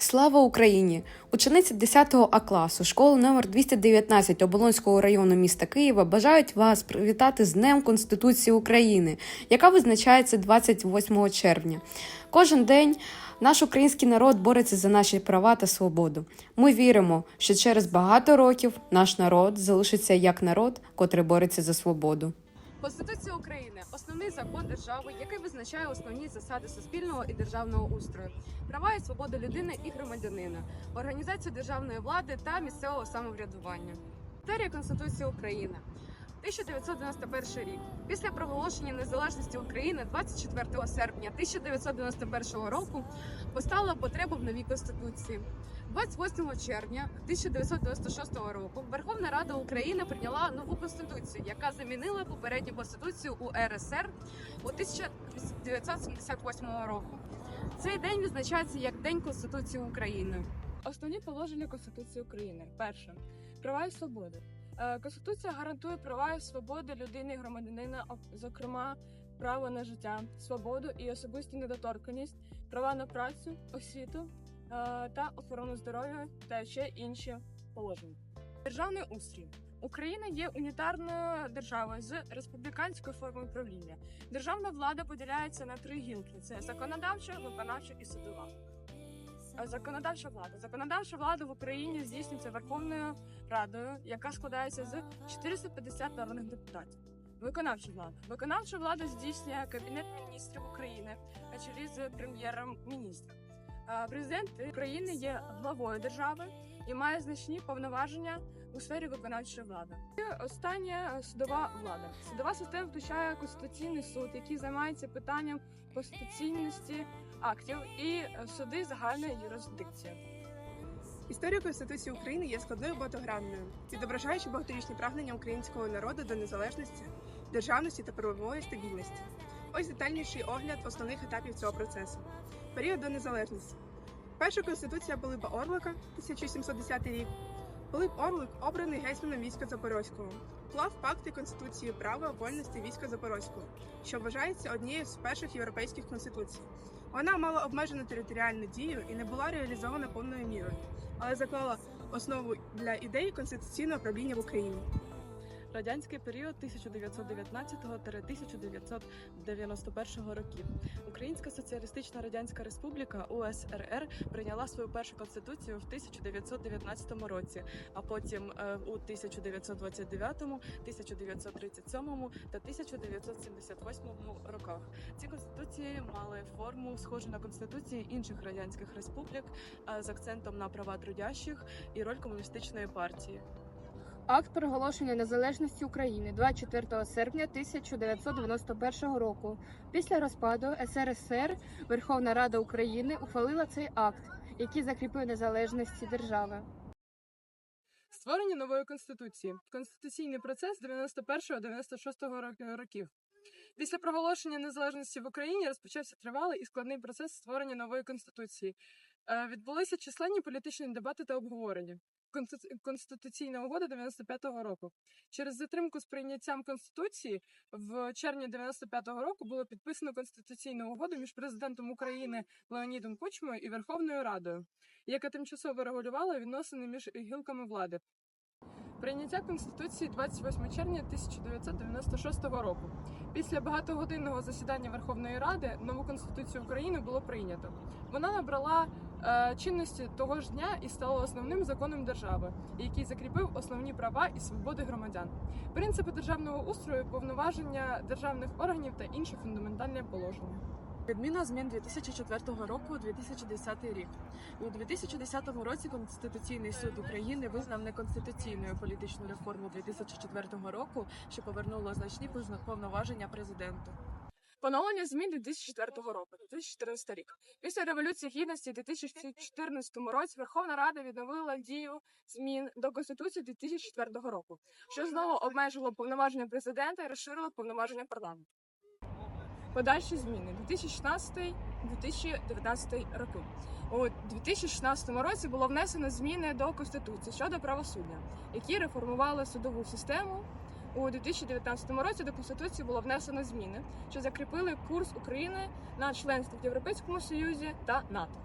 Слава Україні! Учениці 10 А класу школи номер 219 Оболонського району міста Києва бажають вас привітати з Днем Конституції України, яка визначається 28 червня. Кожен день наш український народ бореться за наші права та свободу. Ми віримо, що через багато років наш народ залишиться як народ, котрий бореться за свободу. Конституція України основний закон держави, який визначає основні засади суспільного і державного устрою, права і свободи людини і громадянина, організацію державної влади та місцевого самоврядування. Терія Конституції України. 1991 рік. Після проголошення незалежності України 24 серпня 1991 року постала потреба в новій конституції. 28 червня 1996 року Верховна Рада України прийняла нову конституцію, яка замінила попередню конституцію УРСР у 1978 року. Цей день відзначається як День Конституції України. Основні положення Конституції України. Перше права і свободи. Е, Конституція гарантує права і свободи людини і громадянина, зокрема, право на життя, свободу і особисту недоторканність, права на працю, освіту е, та охорону здоров'я та ще інші положення. Державний устрій. Україна є унітарною державою з республіканською формою правління. Державна влада поділяється на три гілки: це законодавча, виконавча і судова. Е, Законодавча влада. Законодавча влада в Україні здійснюється Верховною Радою, яка складається з 450 народних депутатів. Виконавча влада. Виконавча влада здійснює Кабінет міністрів України на чолі з прем'єром-міністром. Е, Президент України є главою держави і має значні повноваження у сфері виконавчої влади. І остання судова влада. Судова система включає конституційний суд, який займається питанням конституційності актів і суди загальної юрисдикції. Історія Конституції України є складною багатогранною, відображаючи багаторічні прагнення українського народу до незалежності, державності та правової стабільності. Ось детальніший огляд основних етапів цього процесу. Період до незалежності. Перша конституція Пилипа Орлика, 1710 рік. Пилип Орлик обраний гетьманом війська Запорозького. Вклав пакти Конституції права вольності війська Запорозького, що вважається однією з перших європейських конституцій. Вона мала обмежену територіальну дію і не була реалізована повною мірою але заклала основу для ідеї конституційного правління в Україні. Радянський період 1919-1991 років. Українська Соціалістична Радянська Республіка УСРР прийняла свою першу конституцію в 1919 році, а потім е, у 1929, 1937 та 1978 роках. Ці конституції мали форму схожу на конституції інших радянських республік е, з акцентом на права трудящих і роль комуністичної партії. Акт проголошення незалежності України 24 серпня 1991 року. Після розпаду СРСР Верховна Рада України ухвалила цей акт, який закріпив незалежності держави. Створення нової конституції. Конституційний процес 91-96 років. Після проголошення незалежності в Україні розпочався тривалий і складний процес створення нової конституції. Е, Відбулися численні політичні дебати та обговорення. Конститу- Конституційна угода 95-го року. Через затримку з прийняттям конституції в червні 95-го року було підписано конституційну угоду між президентом України Леонідом Кучмою і Верховною Радою, яка тимчасово регулювала відносини між гілками влади. Прийняття Конституції 28 червня 1996 року. Після багатогодинного засідання Верховної Ради нову Конституцію України було прийнято. Вона набрала е, чинності того ж дня і стала основним законом держави, який закріпив основні права і свободи громадян, принципи державного устрою, повноваження державних органів та інші фундаментальні положення. Відміна змін 2004 року 2010 рік. У 2010 році Конституційний суд України визнав неконституційною політичну реформу 2004 року, що повернуло значні повноваження президенту. Поновлення змін 2004 року, 2014 рік. Після революції гідності у 2014 році Верховна Рада відновила дію змін до Конституції 2004 року, що знову обмежило повноваження президента і розширило повноваження парламенту. Подальші зміни 2016-2019 роки. У 2016 році було внесено зміни до Конституції щодо правосуддя, які реформували судову систему. У 2019 році до Конституції було внесено зміни, що закріпили курс України на членство в Європейському Союзі та НАТО.